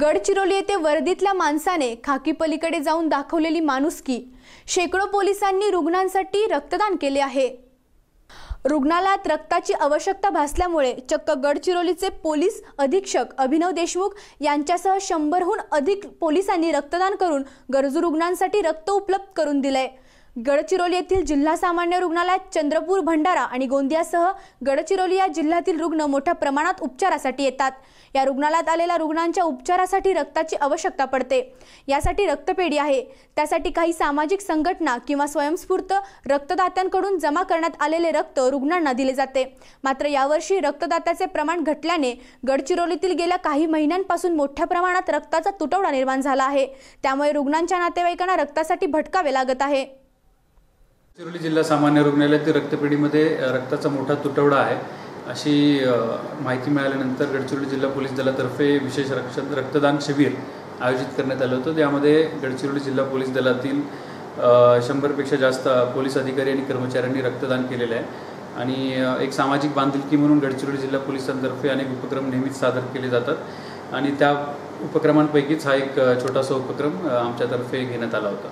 गडचिरोली येथे वर्दीतल्या माणसाने खाकी पलीकडे जाऊन दाखवलेली माणुसकी. शेकडो पोलिसांनी रुग्णांसाठी रक्तदान केले आहे. रुग्णालयात रक्ताची आवश्यकता भासल्यामुळे चक्क गडचिरोलीचे पोलीस अधीक्षक अभिनव देशमुख यांच्यासह शंभरहून अधिक पोलिसांनी रक्तदान करून गरजू रुग्णांसाठी रक्त उपलब्ध करून दिलंय. गडचिरोली येथील जिल्हा सामान्य रुग्णालयात चंद्रपूर भंडारा आणि गोंदियासह गडचिरोली या जिल्ह्यातील रुग्ण मोठ्या प्रमाणात उपचारासाठी येतात. या रुग्णालयात आलेल्या रुग्णांच्या उपचारासाठी रक्ताची आवश्यकता पडते. यासाठी रक्तपेढी आहे. त्यासाठी काही सामाजिक संघटना किंवा स्वयंस्फूर्त रक्तदात्यांकडून जमा करण्यात आलेले रक्त रुग्णांना दिले जाते. मात्र यावर्षी रक्तदात्याचे प्रमाण घटल्याने गडचिरोलीतील गेल्या काही महिन्यांपासून मोठ्या प्रमाणात रक्ताचा तुटवडा निर्माण झाला आहे. त्यामुळे रुग्णांच्या नातेवाईकांना रक्तासाठी भटकावे लागत आहे. गडचिरोली जिल्हा सामान्य रुग्णालयातील रक्तपेढीमध्ये रक्ताचा मोठा तुटवडा आहे. अशी माहिती मिळाल्यानंतर गडचिरोली जिल्हा पोलीस दलातर्फे विशेष रक्ष रक्तदान शिबिर आयोजित करण्यात आलं होतं. त्यामध्ये गडचिरोली जिल्हा पोलीस दलातील शंभरपेक्षा जास्त पोलीस अधिकारी आणि कर्मचाऱ्यांनी रक्तदान केलेलं आहे. आणि एक सामाजिक बांधिलकी म्हणून गडचिरोली जिल्हा पोलिसांतर्फे अनेक उपक्रम नेहमीच सादर केले जातात. आणि त्या उपक्रमांपैकीच हा एक छोटासा उपक्रम आमच्यातर्फे घेण्यात आला होता.